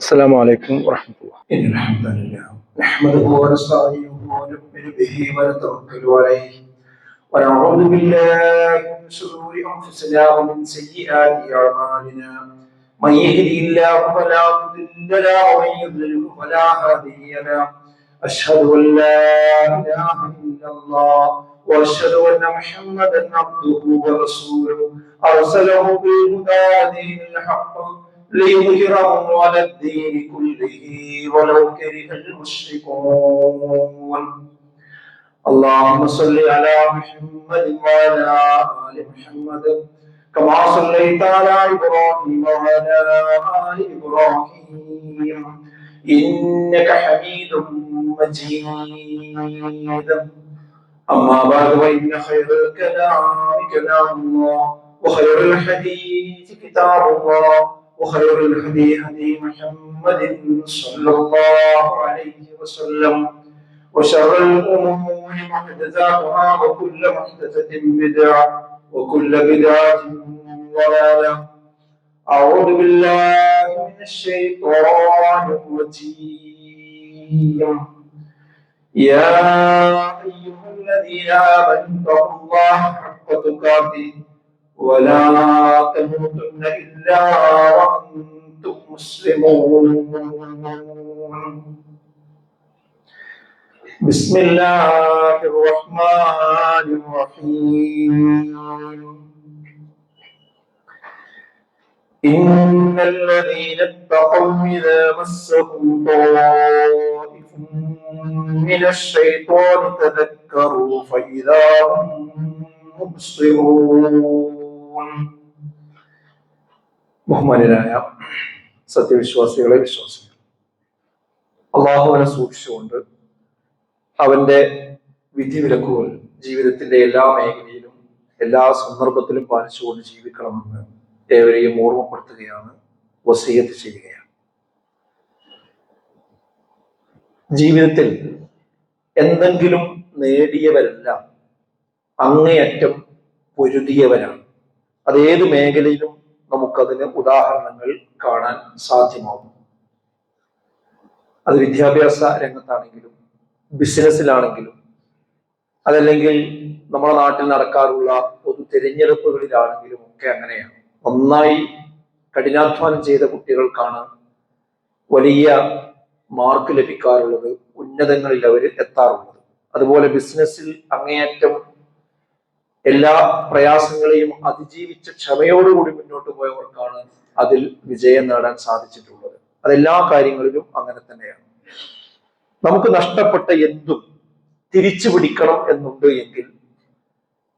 السلام عليكم ورحمة الله. إن الحمد لله نحمده ونستعينه ونؤمن به ونتوكل عليه. ونعوذ بالله من شرور أنفسنا ومن سيئات أعمالنا. من يهدي الله فلا مضل له ومن يضلل فلا هادي له. أشهد أن لا إله إلا الله وأشهد أن محمدا عبده ورسوله. أرسله بالهدى ودين الحق ليظهره على الدين كله ولو كره المشركون. اللهم صل على محمد وعلى آل محمد كما صليت على إبراهيم وعلى آل إبراهيم. إنك حميد مجيد. أما بعد فإن خير الكلام كلام الله وخير الحديث كتاب الله. وخير الهدي هدي محمد صلى الله عليه وسلم وشر الأمور محدثاتها وكل محدثة بدعة وكل بدعة ضلالة. أعوذ بالله من الشيطان الرجيم. يا أيها الذين آمنوا اتقوا الله حق تقاته ولا تموتن إلا وأنتم مسلمون. بسم الله الرحمن الرحيم. إن الذين اتقوا إذا مسهم طائف من الشيطان تذكروا فإذا هم مبصرون. ബഹുമാനരായ സത്യവിശ്വാസികളെ വിശ്വാസികൾ അള്ളാഹുവിനെ സൂക്ഷിച്ചുകൊണ്ട് അവന്റെ വിധിവിലക്കുകൾ ജീവിതത്തിന്റെ എല്ലാ മേഖലയിലും എല്ലാ സന്ദർഭത്തിലും പാലിച്ചുകൊണ്ട് ജീവിക്കണമെന്ന് ഏവരെയും ഓർമ്മപ്പെടുത്തുകയാണ് വസീയത്ത് ചെയ്യുകയാണ്. ജീവിതത്തിൽ എന്തെങ്കിലും നേടിയവരല്ല അങ്ങേയറ്റം പൊരുതിയവരാണ്. അത് ഏത് മേഖലയിലും നമുക്കതിന് ഉദാഹരണങ്ങൾ കാണാൻ സാധ്യമാകും. അത് വിദ്യാഭ്യാസ രംഗത്താണെങ്കിലും ബിസിനസ്സിലാണെങ്കിലും അതല്ലെങ്കിൽ നമ്മുടെ നാട്ടിൽ നടക്കാറുള്ള പൊതു തിരഞ്ഞെടുപ്പുകളിലാണെങ്കിലും ഒക്കെ അങ്ങനെയാണ്. നന്നായി കഠിനാധ്വാനം ചെയ്ത കുട്ടികൾക്കാണ് വലിയ മാർക്ക് ലഭിക്കാറുള്ളത് ഉന്നതങ്ങളിൽ അവർ എത്താറുള്ളത്. അതുപോലെ ബിസിനസ്സിൽ അങ്ങേയറ്റം എല്ലാ പ്രയാസങ്ങളെയും അതിജീവിച്ച് ക്ഷമയോടുകൂടി മുന്നോട്ട് പോയവർക്കാണ് അതിൽ വിജയം നേടാൻ സാധിച്ചിട്ടുള്ളത്. അതെല്ലാ കാര്യങ്ങളിലും അങ്ങനെ തന്നെയാണ്. നമുക്ക് നഷ്ടപ്പെട്ട എന്തും തിരിച്ചു പിടിക്കണം എന്നുണ്ട് എങ്കിൽ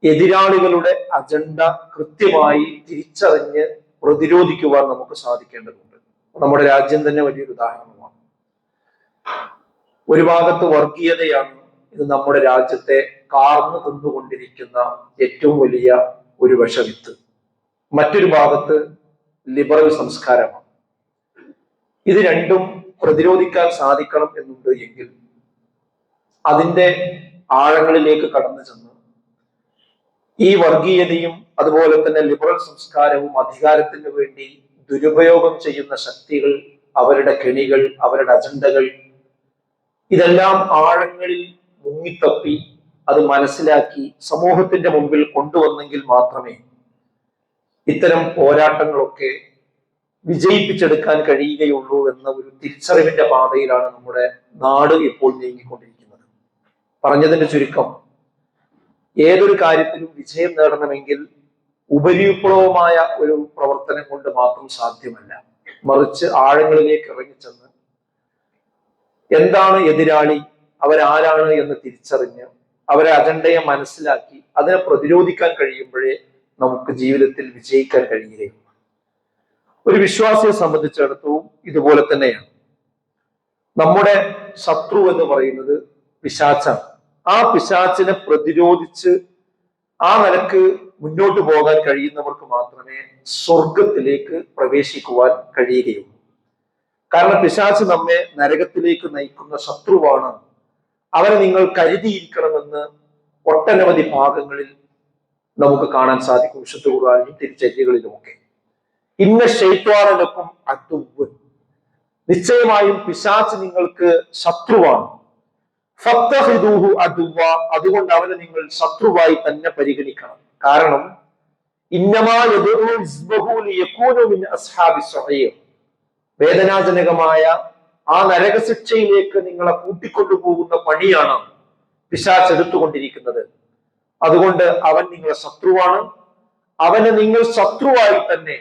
എതിരാളികളുടെ അജണ്ട കൃത്യമായി തിരിച്ചറിഞ്ഞ് പ്രതിരോധിക്കുവാൻ നമുക്ക് സാധിക്കേണ്ടതുണ്ട്. നമ്മുടെ രാജ്യം തന്നെ വലിയൊരു ഉദാഹരണമാണ്. ഒരു ഭാഗത്ത് വർഗീയതയാണ് ഇത് നമ്മുടെ രാജ്യത്തെ കാർന്നു തിന്നുകൊണ്ടിരിക്കുന്ന ഏറ്റവും വലിയ ഒരു വിഷവിത്ത് മറ്റൊരു ഭാഗത്ത് ലിബറൽ സംസ്കാരമാണ്. ഇത് രണ്ടും പ്രതിരോധിക്കാൻ സാധിക്കണം എന്നുണ്ട് എങ്കിൽ അതിന്റെ ആഴങ്ങളിലേക്ക് കടന്നു ചെന്ന് ഈ വർഗീയതയും അതുപോലെ തന്നെ ലിബറൽ സംസ്കാരവും അധികാരത്തിന് വേണ്ടി ദുരുപയോഗം ചെയ്യുന്ന ശക്തികൾ അവരുടെ കെണികൾ അവരുടെ അജണ്ടകൾ ഇതെല്ലാം ആഴങ്ങളിൽ മുങ്ങിത്തപ്പി അത് മനസ്സിലാക്കി സമൂഹത്തിന്റെ മുമ്പിൽ കൊണ്ടുവന്നെങ്കിൽ മാത്രമേ ഇത്തരം പോരാട്ടങ്ങളൊക്കെ വിജയിപ്പിച്ചെടുക്കാൻ കഴിയുകയുള്ളൂ എന്ന ഒരു തിരിച്ചറിവിന്റെ പാതയിലാണ് നമ്മുടെ നാട് ഇപ്പോൾ നീങ്ങിക്കൊണ്ടിരിക്കുന്നത്. പറഞ്ഞതിന്റെ ചുരുക്കം ഏതൊരു കാര്യത്തിലും വിജയം നേടണമെങ്കിൽ ഉപരിവിപ്ലവമായ ഒരു പ്രവർത്തനം കൊണ്ട് മാത്രം സാധ്യമല്ല. മറിച്ച് ആഴങ്ങളിലേക്ക് ഇറങ്ങിച്ചെന്ന് എന്താണ് എതിരാളി അവരാരാണ് എന്ന് തിരിച്ചറിഞ്ഞ് അവരെ അജണ്ടയെ മനസ്സിലാക്കി അതിനെ പ്രതിരോധിക്കാൻ കഴിയുമ്പോഴേ നമുക്ക് ജീവിതത്തിൽ വിജയിക്കാൻ കഴിയുകയും ഒരു വിശ്വാസിയെ സംബന്ധിച്ചിടത്തോളം ഇതുപോലെ തന്നെയാണ്. നമ്മുടെ ശത്രു എന്ന് പറയുന്നത് പിശാച്ചാണ്. ആ പിശാച്ചിനെ പ്രതിരോധിച്ച് ആ നിലയ്ക്ക് മുന്നോട്ട് പോകാൻ കഴിയുന്നവർക്ക് മാത്രമേ സ്വർഗത്തിലേക്ക് പ്രവേശിക്കുവാൻ കഴിയുകയുള്ളൂ. കാരണം പിശാച്ച് നമ്മെ നരകത്തിലേക്ക് നയിക്കുന്ന ശത്രുവാണ് അവനെ നിങ്ങൾ കരുതിയിരിക്കണമെന്ന് ഒട്ടനവധി ഭാഗങ്ങളിൽ നമുക്ക് കാണാൻ സാധിക്കും. വിശുദ്ധ ഖുർആാനിലും തിരിച്ചര്യകളിലുമൊക്കെ ഇന്ന ഷെയ്ത്വാനലക്കും അതുവൻ നിശ്ചയമായും പിശാച്ച് നിങ്ങൾക്ക് ശത്രുവാണ്. അതുകൊണ്ട് അവനെ നിങ്ങൾ ശത്രുവായി തന്നെ പരിഗണിക്കണം. കാരണം വേദനാജനകമായ ആ നരകശിക്ഷയിലേക്ക് നിങ്ങളെ കൂട്ടിക്കൊണ്ടുപോകുന്ന പണിയാണ് പിശാച്ച് എടുത്തുകൊണ്ടിരിക്കുന്നത്. അതുകൊണ്ട് അവൻ നിങ്ങളെ ശത്രുവാണ്. അവനെ നിങ്ങൾ ശത്രുവായി തന്നെ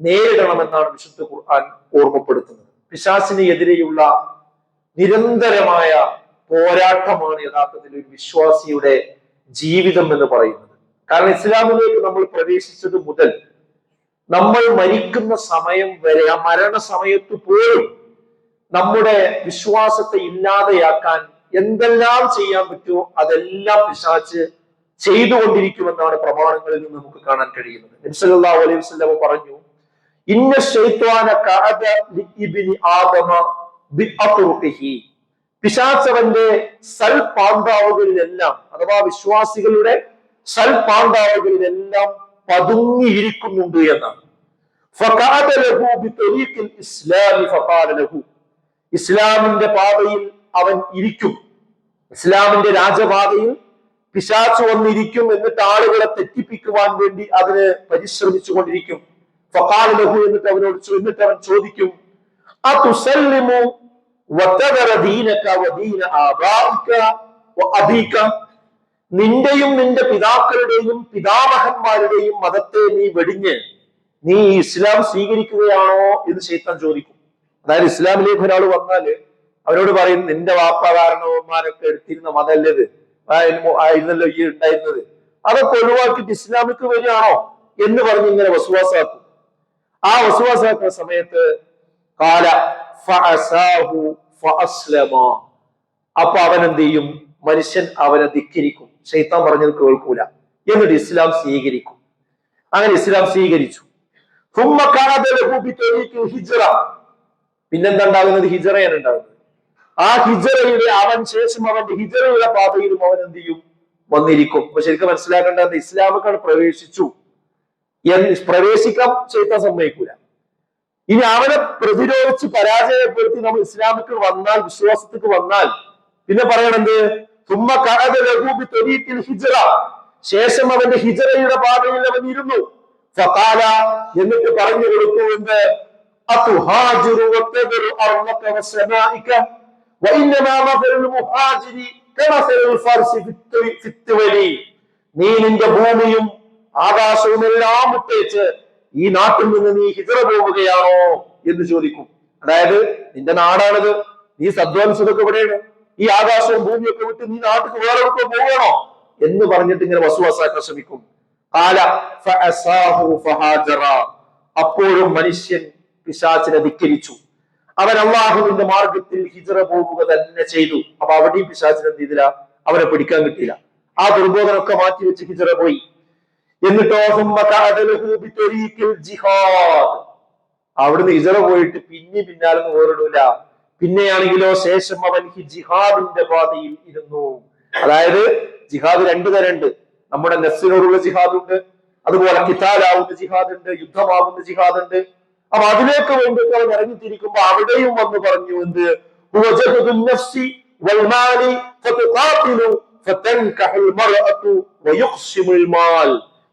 നേരിടണമെന്നാണ് വിശുദ്ധ ഖുർആൻ ഓർമ്മപ്പെടുത്തുന്നത്. പിശാസിന് എതിരെയുള്ള നിരന്തരമായ പോരാട്ടമാണ് യഥാർത്ഥത്തിൽ ഒരു വിശ്വാസിയുടെ ജീവിതം എന്ന് പറയുന്നത്. കാരണം ഇസ്ലാമിലേക്ക് നമ്മൾ പ്രവേശിച്ചത് മുതൽ നമ്മൾ മരിക്കുന്ന സമയം വരെ ആ മരണ സമയത്ത് പോലും നമ്മുടെ വിശ്വാസത്തെ ഇല്ലാതെയാക്കാൻ എന്തെല്ലാം ചെയ്യാൻ പറ്റുമോ അതെല്ലാം പിശാച്ച് ചെയ്തുകൊണ്ടിരിക്കുമെന്നാണ് പ്രമാണങ്ങളിൽ നിന്ന് നമുക്ക് കാണാൻ കഴിയുന്നത്. അലൈഹി പറഞ്ഞു ഇന്ന പിശാച്ചവന്റെ സൽപാന്താവുകളിലെല്ലാം അഥവാ വിശ്വാസികളുടെ സൽപാന്താവുകളിലെല്ലാം പതുങ്ങിയിരിക്കുന്നുണ്ട് എന്നാണ്. ഇസ്ലാമി ഇസ്ലാമിന്റെ പാതയിൽ അവൻ ഇരിക്കും. ഇസ്ലാമിന്റെ രാജപാതയിൽ പിശാച്ചു വന്നിരിക്കും എന്നിട്ട് ആളുകളെ തെറ്റിപ്പിക്കുവാൻ വേണ്ടി അതിന് പരിശ്രമിച്ചു കൊണ്ടിരിക്കും. ഫഖാല ലഹു എന്നിട്ട് അവനോട് എന്നിട്ട് അവൻ ചോദിക്കും ആ തുസല്ലിമു നിന്റെയും നിന്റെ പിതാക്കളുടെയും പിതാമഹന്മാരുടെയും മതത്തെ നീ വെടിഞ്ഞ് നീ ഇസ്ലാം സ്വീകരിക്കുകയാണോ എന്ന് ശൈത്താൻ ചോദിക്കും. അതായത് ഇസ്ലാമിലേക്ക് ഒരാൾ വന്നാൽ അവരോട് പറയും നിന്റെ വാപ്പ കാരണവന്മാരൊക്കെ എടുത്തിരുന്ന മതല്ലത്. ആയിരുന്നു- ആയിരുന്നല്ലോ ഈ ഉണ്ടായിരുന്നത്. അതൊക്കെ ഒഴിവാക്കിയിട്ട് ഇസ്ലാമിക്ക് വരികയാണോ എന്ന് പറഞ്ഞ് ഇങ്ങനെ വസുവാസാക്കും. ആ വസുവാസാക്കുന്ന സമയത്ത് കാല. അപ്പൊ അവൻ എന്ത് ചെയ്യും? മനുഷ്യൻ അവനെ ധിക്കരിക്കും. ശൈത്താൻ പറഞ്ഞത് കേൾക്കൂല. എന്നിട്ട് ഇസ്ലാം സ്വീകരിക്കും. അങ്ങനെ ഇസ്ലാം സ്വീകരിച്ചു. പിന്നെന്താ ഉണ്ടാകുന്നത്? ഹിജറയാണ് ഉണ്ടാകുന്നത്. ആ ഹിജറയുടെ അവൻ ശേഷം അവന്റെ ഹിജറയുടെ പാതയിലും അവൻ എന്ത് ചെയ്യും? വന്നിരിക്കും. അപ്പൊ ശരിക്കും മനസ്സിലാക്കേണ്ടത് ഇസ്ലാമിക്കാണ് പ്രവേശിച്ചു. പ്രവേശിക്കാൻ ചെയ്ത സമ്മതിക്കൂല. ഇനി അവനെ പ്രതിരോധിച്ച് പരാജയപ്പെടുത്തി നമ്മൾ ഇസ്ലാമിക്ക് വന്നാൽ വിശ്വാസത്തിക്ക് വന്നാൽ പിന്നെ പറയണത് ഹിജ്റ. ശേഷം അവന്റെ ഹിജറയുടെ പാതയിൽ അവൻ ഇരുന്നു. എന്നിട്ട് പറഞ്ഞു കൊടുത്തു എന്ത്? അതുഹാജിറു വത്തദറു അർളക വസമാഇക وإنما مثل المهاجر كمثل الفرس في الت- في التولي നീ നിന്റെ ഭൂമിയും ആകാശവും എല്ലാം വിട്ടേച്ച് ഈ നാട്ടിൽ നിന്ന് നീ ഹിജറ പോവുകയാണോ എന്ന് ചോദിക്കും അതായത് നിന്റെ നാടാണിത് നീ സദ്വംസതൊക്കെ ഇവിടെയാണ് ഈ ആകാശവും ഭൂമിയൊക്കെ വിട്ട് നീ നാട്ടിൽ വേറെ എവിടെക്കോ പോവുകയാണോ എന്ന് പറഞ്ഞിട്ട് ഇങ്ങനെ വസുവസാക്കാൻ ശ്രമിക്കും കാല ഫഅസാഹു ഫഹാജറ. അപ്പോഴും മനുഷ്യൻ പിശാചിനെ ധിക്കരിച്ചു. അവൻ അള്ളാഹുവിന്റെ മാർഗത്തിൽ ഹിജറ പോവുക തന്നെ ചെയ്തു. അപ്പൊ അവിടെയും പിശാചിന് എന്ത് ചെയ്തില്ല? അവനെ പിടിക്കാൻ കിട്ടിയില്ല. ആ ദുർബോധനൊക്കെ മാറ്റി വെച്ച് ഹിജറ പോയി. എന്നിട്ടോ ജിഹാദ്. അവിടുന്ന് ഹിജറ പോയിട്ട് പിന്നെ പിന്നാലൊന്നും ഓരിടൂല പിന്നെയാണെങ്കിലോ ശേഷം അവൻ ജിഹാദിന്റെ പാതയിൽ ഇരുന്നു. അതായത് ജിഹാദ് രണ്ടു തരണ്ട് നമ്മുടെ നെഫ്സിനോടുള്ള ജിഹാദുണ്ട്. അതുപോലെ കിതാലാവുന്ന ജിഹാദ് ഉണ്ട് യുദ്ധമാവുന്ന ജിഹാദ് ഉണ്ട് അപ്പൊ അതിലേക്ക് വേണ്ടി അവൻ ഇറങ്ങിത്തിരിക്കുമ്പോ അവിടെയും വന്ന് പറഞ്ഞു എന്ത്?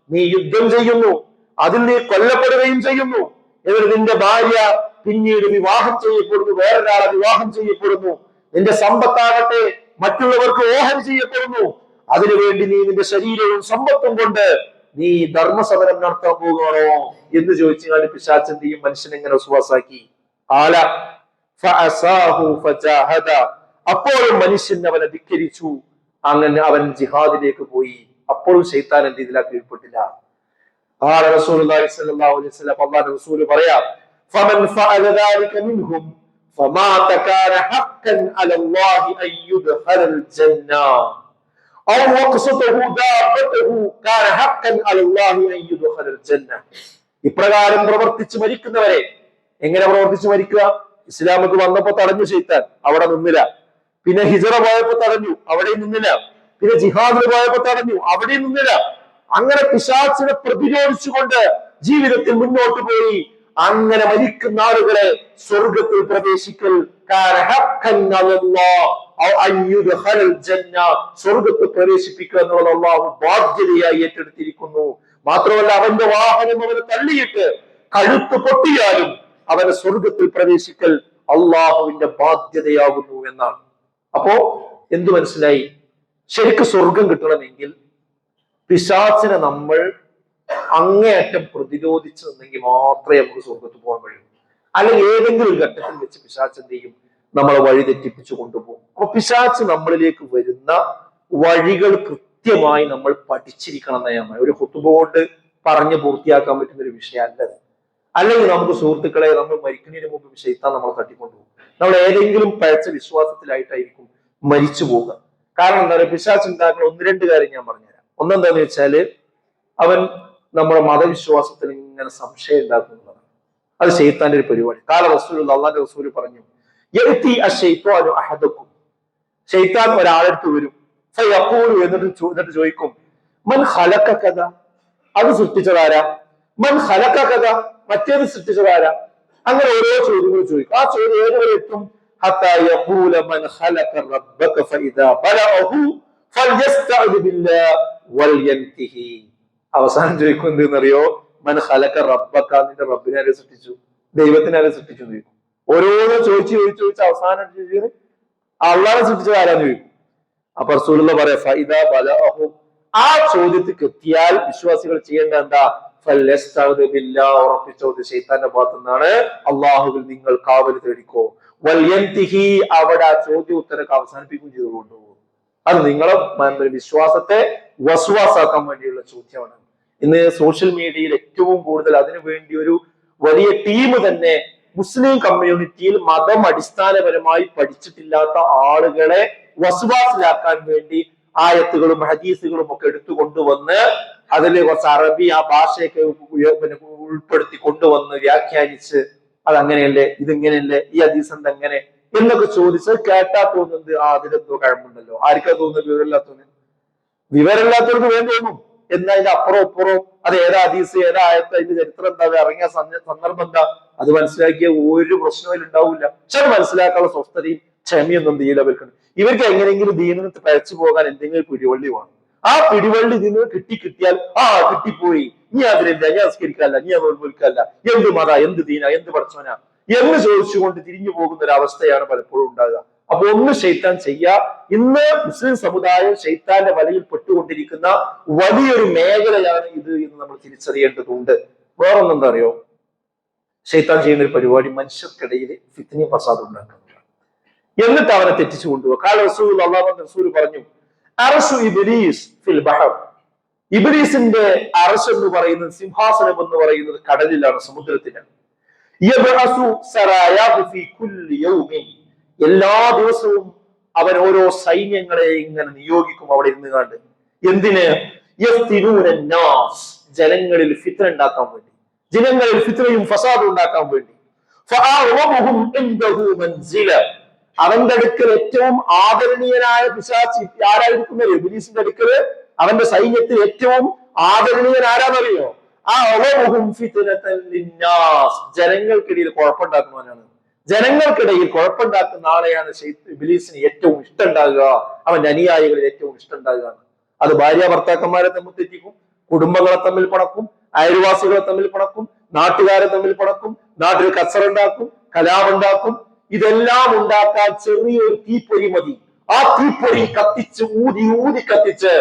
നീ യുദ്ധം ചെയ്യുന്നു അതിൽ നീ കൊല്ലപ്പെടുകയും ചെയ്യുന്നു. എന്നിട്ട് നിന്റെ ഭാര്യ പിന്നീട് വിവാഹം ചെയ്യപ്പെടുന്നു വേറൊരാളെ വിവാഹം ചെയ്യപ്പെടുന്നു. നിന്റെ സമ്പത്താകട്ടെ മറ്റുള്ളവർക്ക് ഓഹരി ചെയ്യപ്പെടുന്നു. അതിനുവേണ്ടി നീ നിന്റെ ശരീരവും സമ്പത്തും കൊണ്ട് നീ ധർമ്മസമരം നടത്താൻ പോകുകയാണോ എന്ന് ചോദിച്ചാൽ പിശാചന്ത് ചെയ്യും മനുഷ്യനെ എങ്ങനെ വിശ്വാസാക്കി ആല ഫഅസാഹു ഫജാഹദ. അപ്പോഴും മനുഷ്യൻ അവനെ ധിക്കരിച്ചു അങ്ങനെ അവൻ ജിഹാദിലേക്ക് പോയി അപ്പോഴും ശൈത്താൻ എന്ത് ഇതിലാ കീഴ്പ്പെട്ടില്ല قال رسول الله صلى الله عليه وسلم الله رسول പറയാം فمن فعل ذلك منهم فمات كان حقا على الله ان يدخل الجنه او وقصته دابته كان حقا على الله ان يدخل الجنه ഇപ്രകാരം പ്രവർത്തിച്ച് മരിക്കുന്നവരെ എങ്ങനെ പ്രവർത്തിച്ച് മരിക്കുക ഇസ്ലാമക്ക് വന്നപ്പോ തടഞ്ഞു ചെയ്ത്താൻ അവിടെ നിന്നില്ല പിന്നെ ഹിജറ പോയപ്പോ തടഞ്ഞു അവിടെയും നിന്നില്ല പിന്നെ ജിഹാദിന് പോയപ്പോ തടഞ്ഞു അവിടെയും നിന്നില്ല അങ്ങനെ പിശാച്ചിനെ പ്രതിരോധിച്ചുകൊണ്ട് ജീവിതത്തിൽ മുന്നോട്ട് പോയി അങ്ങനെ മരിക്കുന്ന ആളുകളെ സ്വർഗത്തിൽ പ്രവേശിക്കൽ കാന സ്വർഗത്തിൽ പ്രവേശിപ്പിക്കുക എന്നുള്ളത് അള്ളാഹു ബാധ്യതയായി ഏറ്റെടുത്തിരിക്കുന്നു. മാത്രമല്ല അവന്റെ വാഹനം അവനെ തള്ളിയിട്ട് കഴുത്ത് പൊട്ടിയാലും അവനെ സ്വർഗത്തിൽ പ്രവേശിക്കൽ അള്ളാഹുവിന്റെ ബാധ്യതയാകുന്നു എന്നാണ്. അപ്പോ എന്തു മനസ്സിലായി? ശരിക്ക് സ്വർഗം കിട്ടണമെങ്കിൽ പിശാച്ചിനെ നമ്മൾ അങ്ങേയറ്റം പ്രതിരോധിച്ചു നിന്നെങ്കിൽ മാത്രമേ നമുക്ക് സ്വർഗത്ത് പോകാൻ കഴിയൂ. അല്ലെങ്കിൽ ഏതെങ്കിലും ഒരു ഘട്ടത്തിൽ വെച്ച് പിശാച്ച് എന്ത് ചെയ്യും? നമ്മളെ വഴി തെറ്റിപ്പിച്ചു കൊണ്ടുപോകും. അപ്പൊ പിശാച്ച് നമ്മളിലേക്ക് വരുന്ന വഴികൾ കൃത്യമായി നമ്മൾ പഠിച്ചിരിക്കണം എന്നേ നമ്മൾ ഒരു ഹുത്തുബ കൊണ്ട് പറഞ്ഞു പൂർത്തിയാക്കാൻ പറ്റുന്ന ഒരു വിഷയമല്ലത്. അല്ലെങ്കിൽ നമുക്ക് സുഹൃത്തുക്കളെ നമ്മൾ മരിക്കുന്നതിന് മുമ്പ് ശൈത്താൻ നമ്മളെ തട്ടിക്കൊണ്ടുപോകും. നമ്മൾ ഏതെങ്കിലും പഴച്ച വിശ്വാസത്തിലായിട്ടായിരിക്കും മരിച്ചു പോവുക കാരണം എന്താ പറയുക? പിശാച്ച് ഉണ്ടാക്കുന്ന ഒന്ന് രണ്ട് കാര്യം ഞാൻ പറഞ്ഞുതരാം. ഒന്നെന്താന്ന് വെച്ചാൽ അവൻ നമ്മുടെ മതവിശ്വാസത്തിന് ഇങ്ങനെ സംശയം ഉണ്ടാക്കുന്നതാണ് അത് ശൈത്താന്റെ ഒരു പരിപാടി. കാല റസൂൽ അള്ളാന്റെ റസൂൽ പറഞ്ഞു ഷെയ്ത്താൻ ഒരാളെടുത്ത് വരും. എന്നിട്ട് എന്നിട്ട് ചോദിക്കും മൻ ഹലക്ക കഥ അത് സൃഷ്ടിച്ചതാരാ മൻ ഹലക്ക കഥ മറ്റേത് സൃഷ്ടിച്ചതാരാ അങ്ങനെ ഓരോ ചോദ്യങ്ങൾ ചോദിക്കും. ആ ചോദ്യം ഏതുവരെ എത്തും? അവസാനം ചോദിക്കും എന്തെന്നറിയോ? മൻ ഹലക്ക റബ്ബക്ക നിന്റെ റബ്ബിനെ ആരെ സൃഷ്ടിച്ചു? ദൈവത്തിനെ ആരെ സൃഷ്ടിച്ചു ചോദിക്കും. ഓരോന്നും ചോദിച്ചു ചോദിച്ചു ചോദിച്ചു അവസാനം ചോദിച്ചത് അള്ളാഹെ സൃഷ്ടിച്ചത് ആരാന്ന് ചോദിക്കും? അപ്പൊ റസൂലുള്ള പറയാ ഫൈദ ബലഅഹു. ആ ചോദ്യത്തിക്ക് എത്തിയാൽ വിശ്വാസികൾ ചെയ്യേണ്ട എന്താ? അള്ളാഹുവിൽ നിങ്ങൾ കാവൽ തേടിക്കോ. വല്യന്തിഹി അവിടെ ആ ചോദ്യ ഉത്തരക്ക് അവസാനിപ്പിക്കുകയും ചെയ്തു കൊണ്ടുപോകും അത് നിങ്ങളെ വിശ്വാസത്തെ വസ്വാസാക്കാൻ വേണ്ടിയുള്ള ചോദ്യമാണ്. ഇന്ന് സോഷ്യൽ മീഡിയയിൽ ഏറ്റവും കൂടുതൽ അതിനു വേണ്ടി ഒരു വലിയ ടീം തന്നെ മുസ്ലിം കമ്മ്യൂണിറ്റിയിൽ മതം അടിസ്ഥാനപരമായി പഠിച്ചിട്ടില്ലാത്ത ആളുകളെ വസുവാസിലാക്കാൻ വേണ്ടി ആയത്തുകളും ഹദീസുകളും ഒക്കെ എടുത്തു കൊണ്ടുവന്ന് അതിൽ കുറച്ച് അറബി ആ ഭാഷയൊക്കെ ഉൾപ്പെടുത്തി കൊണ്ടുവന്ന് വ്യാഖ്യാനിച്ച് അതങ്ങനെയല്ലേ ഇതിങ്ങനെയല്ലേ ഈ ഹദീസ് എന്താ എങ്ങനെ എന്നൊക്കെ ചോദിച്ച് കേട്ടാ തോന്നുന്നത് ആ അതിലെന്തോ കഴമ്പുണ്ടല്ലോ. ആർക്കാ തോന്നുന്നത് വിവരമില്ലാത്തവന്? വിവരമില്ലാത്തവർക്ക് വേണ്ടി തോന്നും. എന്നാ അതിന്റെ അപ്പുറം അപ്പുറം അത് ഏതാ ഹദീസ് ഏതാ ആയത്ത് അതിന്റെ ചരിത്രം എന്താ ഇറങ്ങിയ സന്ദർഭം എന്താ അത് മനസ്സിലാക്കിയ ഒരു പ്രശ്നവും ഉണ്ടാവില്ല. പക്ഷെ മനസ്സിലാക്കാനുള്ള സ്വസ്ഥതയും ക്ഷമയൊന്നും തീയില്ല അവർക്കുണ്ട് ഇവർക്ക് എങ്ങനെയെങ്കിലും ദീനിൽ പഴച്ചു പോകാൻ എന്തെങ്കിലും പിടിവള്ളി വേണം. ആ പിടിവള്ളി ഇതിന് കിട്ടി കിട്ടിയാൽ ആ കിട്ടിപ്പോയി. നീ അതിലില്ല ഞാൻ സംസ്കരിക്കല്ല നീ അത് ഉൾക്കൊലിക്കല്ല എന്ത് മത എന്ത് ദീന എന്ത് പഠിച്ചവനാ? എന്ന് ചോദിച്ചുകൊണ്ട് തിരിഞ്ഞു പോകുന്ന ഒരു അവസ്ഥയാണ് പലപ്പോഴും ഉണ്ടാകുക. അപ്പൊ ഒന്ന് ഷെയ്ത്താൻ ചെയ്യാ. ഇന്ന് മുസ്ലിം സമുദായം ഷെയ്ത്താന്റെ വലയിൽ പെട്ടുകൊണ്ടിരിക്കുന്ന വലിയൊരു മേഖലയാണ് ഇത് എന്ന് നമ്മൾ തിരിച്ചറിയേണ്ടതുണ്ട്. വേറൊന്നെന്താ അറിയോ ഷെയ്ത്താൻ ചെയ്യുന്ന ഒരു പരിപാടി മനുഷ്യർക്കിടയിൽ ഫിത്തിനി ഫസാദ് ഉണ്ടാക്കുന്നു എന്നിട്ട് അവനെ തെറ്റിച്ചു കൊണ്ടുപോകുക റസൂൽ പറഞ്ഞു അറസു ഫിൽ ബഹർ. ഇബിലീസിന്റെ അറസ് എന്ന് പറയുന്നത് സിംഹാസനം എന്ന് പറയുന്നത് കടലിലാണ് സമുദ്രത്തിലാണ്. എല്ലാ ദിവസവും അവൻ ഓരോ സൈന്യങ്ങളെ ഇങ്ങനെ നിയോഗിക്കും അവിടെ ഇരുന്ന് കണ്ട് എന്തിന്. ജനങ്ങളിൽ ഫിത്ര ഉണ്ടാക്കാൻ വേണ്ടി ജനങ്ങളിൽ ഫിത്രയും ഫസാദും ഉണ്ടാക്കാൻ വേണ്ടി. അവന്റെ അടുക്കൽ ഏറ്റവും ആദരണീയനായ പിശാചി ആരായിരിക്കുന്നത് ഇബിലീസിന്റെ അടുക്കൽ അവന്റെ സൈന്യത്തിൽ ഏറ്റവും ആദരണീയൻ ആരാന്നറിയോ ആ ലിന്നാസ്. ജനങ്ങൾക്കിടയിൽ കുഴപ്പമുണ്ടാക്കുന്നവനാണ് ജനങ്ങൾക്കിടയിൽ കുഴപ്പമുണ്ടാക്കുന്ന ആളെയാണ് ബിലീസിന് ഏറ്റവും ഇഷ്ടമുണ്ടാകുക അവന്റെ അനുയായികളിൽ ഏറ്റവും ഇഷ്ടമുണ്ടാകുക അത് ഭാര്യ ഭർത്താക്കന്മാരെ തമ്മിൽ തെറ്റിക്കും കുടുംബങ്ങളെ തമ്മിൽ പണക്കും അയൽവാസികളെ തമ്മിൽ പണക്കും നാട്ടുകാരെ തമ്മിൽ പണക്കും നാട്ടിൽ കച്ചറുണ്ടാക്കും കലാപുണ്ടാക്കും ഇതെല്ലാം ഉണ്ടാക്കാൻ ചെറിയൊരു തീപ്പൊരി മതി. ആ തീപ്പൊരി കത്തിച്ച് ഊതി ഊതി കത്തിച്ച്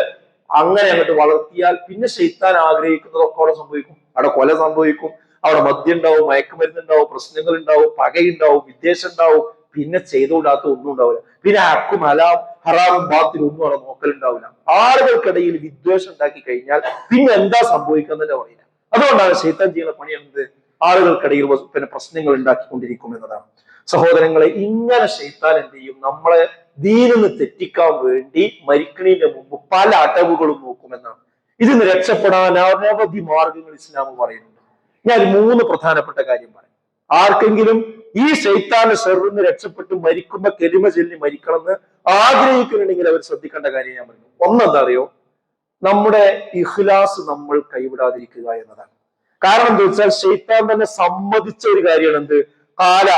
അങ്ങനെ അങ്ങോട്ട് വളർത്തിയാൽ പിന്നെ ശൈത്താൻ ആഗ്രഹിക്കുന്നതൊക്കെ അവിടെ സംഭവിക്കും. അവിടെ കൊല സംഭവിക്കും. അവിടെ മദ്യം ഉണ്ടാവും മയക്കുമരുന്ന് ഉണ്ടാവും പ്രശ്നങ്ങൾ ഉണ്ടാവും പകയുണ്ടാവും വിദ്വേഷം ഉണ്ടാവും പിന്നെ ചെയ്തുകൂടാത്ത ഒന്നും ഉണ്ടാവില്ല. പിന്നെ അക്കും ഹലാം ഹറാമും ബാത്തിലും ഒന്നും അവിടെ നോക്കലുണ്ടാവില്ല. ആളുകൾക്കിടയിൽ വിദ്വേഷം ഉണ്ടാക്കി കഴിഞ്ഞാൽ പിന്നെ എന്താ സംഭവിക്കുന്നത് തന്നെ പറയില്ല അതുകൊണ്ടാണ് ശൈത്താൻ ചെയ്യുന്ന പണി എന്ത് ആളുകൾക്കിടയിൽ പിന്നെ പ്രശ്നങ്ങൾ ഉണ്ടാക്കിക്കൊണ്ടിരിക്കും എന്നതാണ്. സഹോദരങ്ങളെ ഇങ്ങനെ ശൈത്താൻ എന്ത് ചെയ്യും? നമ്മളെ ദീനിന്ന് തെറ്റിക്കാൻ വേണ്ടി മരിക്കണീന്റെ മുമ്പ് പല അടവുകളും നോക്കുമെന്നാണ് ഇതിന് രക്ഷപ്പെടാൻ അനവധി മാർഗങ്ങൾ ഇസ്ലാം പറയുന്നുണ്ട്. ഞാൻ മൂന്ന് പ്രധാനപ്പെട്ട കാര്യം പറയാം. ആർക്കെങ്കിലും ഈ ശൈത്താന സെർവിന്ന് രക്ഷപ്പെട്ട് മരിക്കുമ്പോ കെലിമ ചൊല്ലി മരിക്കണമെന്ന് ആഗ്രഹിക്കുന്നുണ്ടെങ്കിൽ അവർ ശ്രദ്ധിക്കേണ്ട കാര്യം ഞാൻ പറഞ്ഞു ഒന്നെന്താ അറിയോ? നമ്മുടെ ഇഹ്ലാസ് നമ്മൾ കൈവിടാതിരിക്കുക എന്നതാണ്. കാരണം എന്താ വെച്ചാൽ ഷെയ്ത്താൻ തന്നെ സമ്മതിച്ച ഒരു കാര്യമാണ് എന്ത് കാല.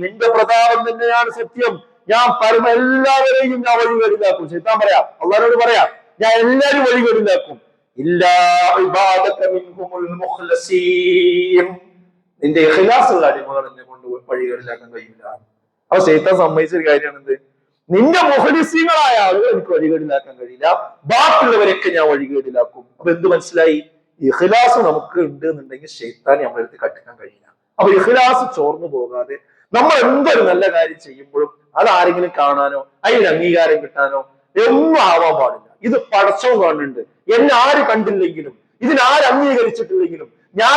നിന്റെ പ്രതാപം തന്നെയാണ് സത്യം. ഞാൻ പരമ എല്ലാവരെയും ഞാൻ വഴി വഴികളിലാക്കും ഷെയ്ത്താൻ പറയാം. അള്ളാരോട് പറയാം. ഞാൻ എല്ലാവരും വഴികളിലാക്കും ഇല്ലാ നിന്റെ ഇഖ്ലാസുള്ള അടിമകൾ എന്നെ കൊണ്ട് വഴികളിലാക്കാൻ കഴിയില്ല. അപ്പൊ ശൈത്താൻ സമ്മതിച്ച ഒരു കാര്യമാണ് എന്ത് നിന്റെ മുഹലിസീങ്ങളായ ആളുകൾ എനിക്ക് വഴികേടിലാക്കാൻ കഴിയില്ല. ബാക്കിയുള്ളവരൊക്കെ ഞാൻ വഴികേടിലാക്കും അപ്പൊ എന്ത് മനസ്സിലായി? ഇഖ്ലാസ് നമുക്ക് ഉണ്ട് എന്നുണ്ടെങ്കിൽ ശൈത്താൻ നമ്മുടെ അടുത്ത് കട്ടിക്കാൻ കഴിയില്ല. അപ്പൊ ഇഖ്ലാസ് ചോർന്നു പോകാതെ നമ്മൾ എന്തൊരു നല്ല കാര്യം ചെയ്യുമ്പോഴും അത് ആരെങ്കിലും കാണാനോ അതിന് അംഗീകാരം കിട്ടാനോ ഒന്നും ആവാൻ പാടില്ല. ഇത് പടച്ചവും കാണുന്നുണ്ട്. എന്നെ ആര് കണ്ടില്ലെങ്കിലും ഇതിനാര് അംഗീകരിച്ചിട്ടില്ലെങ്കിലും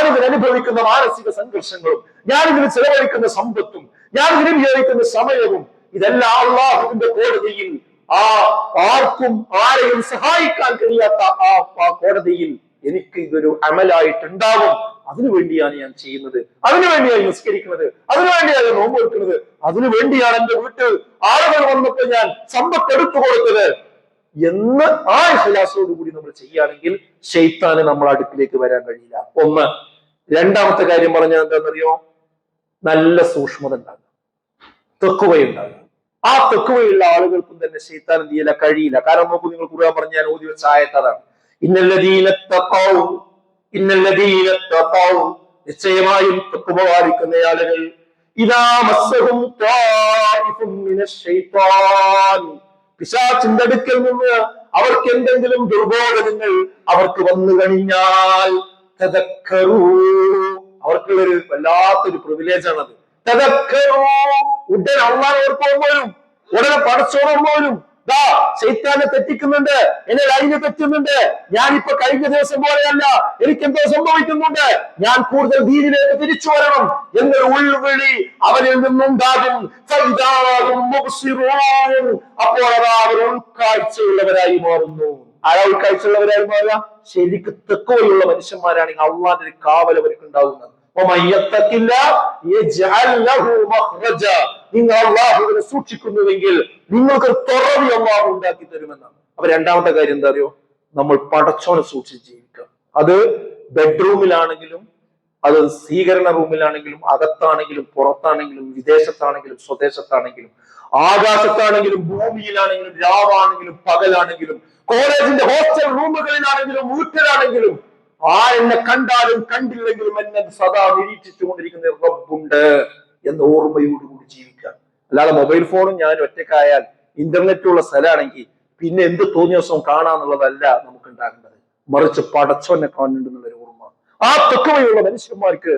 ഇതിന് അനുഭവിക്കുന്ന മാനസിക സംഘർഷങ്ങളും ഞാൻ ഇതിന് ചെലവഴിക്കുന്ന സമ്പത്തും ഞാൻ ഇതിന് വിചാരിക്കുന്ന സമയവും ഇതെല്ലാം അള്ളാഹുവിന്റെ കോടതിയിൽ ആ ആർക്കും ആരെയും സഹായിക്കാൻ കഴിയാത്ത ആ കോടതിയിൽ എനിക്ക് ഇതൊരു അമലായിട്ടുണ്ടാവും അതിനുവേണ്ടിയാണ് ഞാൻ ചെയ്യുന്നത്. അതിനുവേണ്ടിയാണ് നിസ്കരിക്കുന്നത്. അതിനു വേണ്ടിയാണ് നോമ്പ് വെക്കുന്നത്. അതിനു വേണ്ടിയാണ് എന്റെ വീട്ടിൽ ആളുകൾ വന്നപ്പോൾ ഞാൻ സമ്പത്ത് എടുത്തു കൊടുത്തത് എന്ന് ആ ഇഹ്ലാസോട് കൂടി നമ്മൾ ചെയ്യുകയാണെങ്കിൽ ഷെയ്ത്താന് നമ്മൾ അടുക്കിലേക്ക് വരാൻ കഴിയില്ല. ഒന്ന് രണ്ടാമത്തെ കാര്യം പറഞ്ഞാൽ എന്താണെന്നറിയോ? നല്ല സൂക്ഷ്മത ഉണ്ടാകും തെക്കുവയുണ്ടാകും ആ തെക്കുവയുള്ള ആളുകൾക്കും തന്നെ ഷെയ്ത്താൻ എന്ത് ചെയ്യില്ല? കഴിയില്ല. കാരണം നോക്കൂ നിങ്ങൾ കുറുക പറഞ്ഞാൽ ഓതി വെച്ച ആയത്ത് അതാണ്. ഇന്നല്ലദീന തഖൗ ഇന്നല്ലദീന തഖൗ നിശ്ചയമായും തെക്കുവ പാലിക്കുന്ന ആളുകൾ ഇതാ മസ്സഹും പിശാചിന്റെ അടുക്കൽ നിന്ന് അവർക്ക് എന്തെങ്കിലും ദുർബോധനങ്ങൾ അവർക്ക് വന്നു കഴിഞ്ഞാൽ അവർക്കുള്ളൊരു വല്ലാത്തൊരു പ്രിവിലേജ് ആണത്. ഉടനെ അള്ളാഹ് ഓർക്കാൻ പോലും ഉടനെ പടച്ചോളം പോലും തെറ്റിക്കുന്നുണ്ട്. എന്നെ ലൈന് തെറ്റുന്നുണ്ട്. ഞാനിപ്പോ കഴിഞ്ഞ ദിവസം പോലെയല്ല എനിക്ക് എന്തോ സംഭവിക്കുന്നുണ്ട്. ഞാൻ കൂടുതൽ ദീനിലേക്ക് തിരിച്ചു വരണം എന്നൊരു ഉൾവിളി അവനിൽ നിന്നുണ്ടാകും. അപ്പോൾ അതാ അവർ ഉൾക്കാഴ്ചയുള്ളവരായി മാറുന്നു. ആരാ ഉൾക്കാഴ്ചയുള്ളവരായി മാറുക? ശരിക്ക് തെക്കുവയുള്ള മനുഷ്യന്മാരാണെങ്കിൽ അള്ളാന്റെ ഒരു കാവൽ അവർക്ക് ഉണ്ടാവുന്നത്. നിങ്ങൾ അള്ളാഹുവിനെ സൂക്ഷിക്കുന്നുവെങ്കിൽ നിങ്ങൾക്ക് തുറവി അള്ളാഹു ഉണ്ടാക്കി തരുമെന്നാണ്. അപ്പൊ രണ്ടാമത്തെ കാര്യം എന്താ അറിയോ? നമ്മൾ പടച്ചോനെ സൂക്ഷിച്ച് ജീവിക്കുക. അത് ബെഡ്റൂമിലാണെങ്കിലും അത് സ്വീകരണ റൂമിലാണെങ്കിലും അകത്താണെങ്കിലും പുറത്താണെങ്കിലും വിദേശത്താണെങ്കിലും സ്വദേശത്താണെങ്കിലും ആകാശത്താണെങ്കിലും ഭൂമിയിലാണെങ്കിലും രാവാണെങ്കിലും പകലാണെങ്കിലും കോളേജിന്റെ ഹോസ്റ്റൽ റൂമുകളിലാണെങ്കിലും ഊറ്റലാണെങ്കിലും ആരെന്നെ കണ്ടാലും കണ്ടില്ലെങ്കിലും എന്നെ സദാ നിരീക്ഷിച്ചുകൊണ്ടിരിക്കുന്ന റബ്ബുണ്ട് എന്ന ഓർമ്മയോടുകൂടി ജീവിക്കുക. അല്ലാതെ മൊബൈൽ ഫോണും ഞാൻ ഒറ്റക്കായാൽ ഇന്റർനെറ്റുള്ള സ്ഥലമാണെങ്കിൽ പിന്നെ എന്ത് തോന്നിയ ദിവസവും കാണാന്നുള്ളതല്ല നമുക്ക് ഉണ്ടാകേണ്ടത് മറിച്ച് പടച്ചോനെ കാണുന്നുണ്ടെന്നുള്ള ഓർമ്മ. ആ തെക്കുവയുള്ള മനുഷ്യന്മാർക്ക്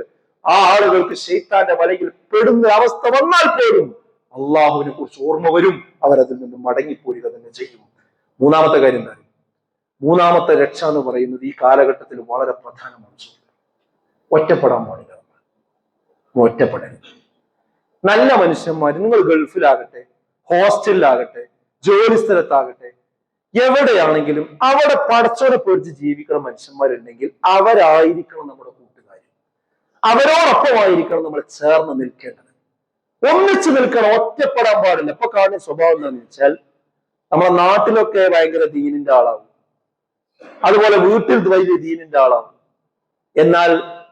ആ ആളുകൾക്ക് ശൈത്താന്റെ വലയിൽ പെടുന്ന അവസ്ഥ വന്നാൽ പോലും അള്ളാഹുവിനെ കുറിച്ച് ഓർമ്മ വരും. അവരതിൽ നിന്ന് മടങ്ങിപ്പോരുക തന്നെ ചെയ്യും. മൂന്നാമത്തെ കാര്യം മൂന്നാമത്തെ രക്ഷ എന്ന് പറയുന്നത് ഈ കാലഘട്ടത്തിൽ വളരെ പ്രധാനമാണ് ഒറ്റപ്പെടാൻ പാടില്ല ഒറ്റപ്പെടരുത്. നല്ല മനുഷ്യന്മാർ നിങ്ങൾ ഗൾഫിലാകട്ടെ ഹോസ്റ്റലിലാകട്ടെ ജോലി സ്ഥലത്താകട്ടെ എവിടെയാണെങ്കിലും അവിടെ പടച്ചോടെ പേടിച്ച് ജീവിക്കുന്ന മനുഷ്യന്മാരുണ്ടെങ്കിൽ അവരായിരിക്കണം നമ്മുടെ കൂട്ടുകാർ അവരോടൊപ്പമായിരിക്കണം നമ്മൾ ചേർന്ന് നിൽക്കേണ്ടത്. ഒന്നിച്ചു നിൽക്കണം ഒറ്റപ്പെടാൻ പാടില്ല. ഇപ്പൊ കാണുന്ന സ്വഭാവം എന്താണെന്ന് വെച്ചാൽ നമ്മുടെ നാട്ടിലൊക്കെ ഭയങ്കര ദീനിന്റെ ആളാവും. അതുപോലെ വീട്ടിൽ വലിയ ദീനിന്റെ ആളാണ്. എന്നാൽ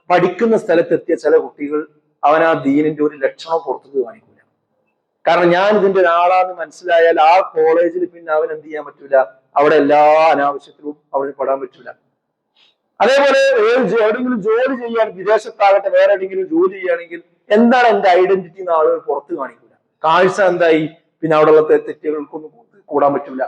പഠിക്കുന്ന സ്ഥലത്തെത്തിയ ചില കുട്ടികൾ അവൻ ആ ദീനിന്റെ ഒരു ലക്ഷണം പുറത്തേക്ക് കാണിക്കില്ല കാരണം ഞാൻ ഇതിന്റെ ഒരാളാന്ന് മനസ്സിലായാൽ ആ കോളേജിൽ പിന്നെ അവൻ എന്ത് ചെയ്യാൻ പറ്റൂല? അവിടെ എല്ലാ അനാവശ്യത്തിലും അവന് പെടാൻ പറ്റൂല. അതേപോലെ എവിടെങ്കിലും ജോലി ചെയ്യാൻ വിദേശത്താകട്ടെ വേറെ എവിടെയെങ്കിലും ജോലി ചെയ്യുകയാണെങ്കിൽ എന്താണ് എന്റെ ഐഡന്റിറ്റി എന്ന് ആളുകൾ പുറത്ത് കാണിക്കൂല. കാഴ്ച എന്തായി? പിന്നെ അവിടെയുള്ള തെറ്റുകൾക്കൊന്നും കൂടാൻ പറ്റൂല.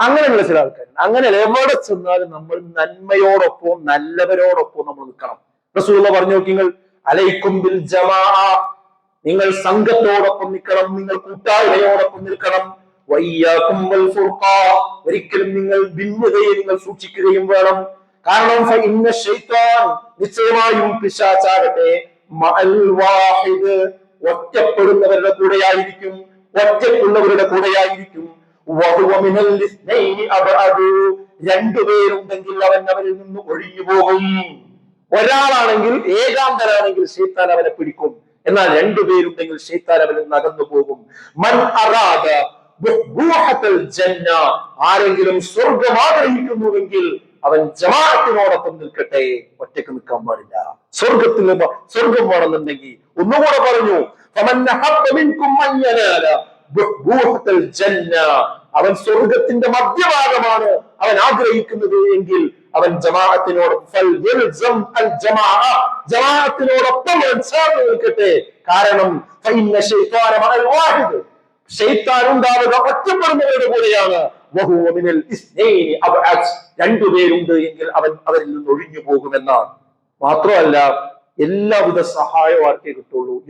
അങ്ങനെയുള്ള ചില ആൾക്കാർ അങ്ങനെ എവിടെ ചെന്നാലും നമ്മൾ നന്മയോടൊപ്പം നല്ലവരോടൊപ്പം നമ്മൾ നിൽക്കണം. റസൂള്ള പറഞ്ഞു നോക്കിങ്ങൾ അലൈക്കും ബിൽ ജമാ നിങ്ങൾ സംഘത്തോടൊപ്പം നിൽക്കണം നിങ്ങൾ കൂട്ടായ്മയോടൊപ്പം നിൽക്കണം. ഒരിക്കലും നിങ്ങൾ ഭിന്നതയെ നിങ്ങൾ സൂക്ഷിക്കുകയും വേണം. കാരണം നിശ്ചയമായും പിശാചാകട്ടെ. ഒറ്റപ്പെടുന്നവരുടെ കൂടെയായിരിക്കും ഒറ്റക്കുള്ളവരുടെ കൂടെയായിരിക്കും. രണ്ടുപേരുണ്ടെങ്കിൽ അവൻ അവരിൽ നിന്ന് ഒഴിഞ്ഞു പോകും. ഒരാളാണെങ്കിൽ ഏകാന്തരാണെങ്കിൽ ശൈത്താൻ അവനെ പിടിക്കും. എന്നാൽ രണ്ടുപേരുണ്ടെങ്കിൽ ഷെയ്ത്താൻ അവനിൽ നിന്ന് അകന്നു പോകും. മൻ ജന്ന. ആരെങ്കിലും സ്വർഗം ആഗ്രഹിക്കുന്നുവെങ്കിൽ അവൻ ജമാഅത്തിനോടൊപ്പം നിൽക്കട്ടെ. ഒറ്റയ്ക്ക് നിൽക്കാൻ പാടില്ല. സ്വർഗത്തിൽ സ്വർഗം വേണമെന്നുണ്ടെങ്കിൽ ഒന്നുകൂടെ പറഞ്ഞു. അവൻ സ്വർഗത്തിന്റെ മധ്യഭാഗമാണ്. അവൻ ആഗ്രഹിക്കുന്നത് എങ്കിൽ അവൻ ജമാഅത്തിനോടൊപ്പം ചേർന്ന് നിൽക്കട്ടെ. കാരണം ഉണ്ടാവുക ഒറ്റപ്പെടുന്നവരുടെ കൂടെയാണ്. രണ്ടുപേരുണ്ട് എങ്കിൽ അവൻ അവരിൽ നിന്ന് ഒഴിഞ്ഞു പോകുമെന്നാണ്. മാത്രമല്ല എല്ലാവിധ സഹായവും ആർക്കേ കിട്ടുള്ളൂ?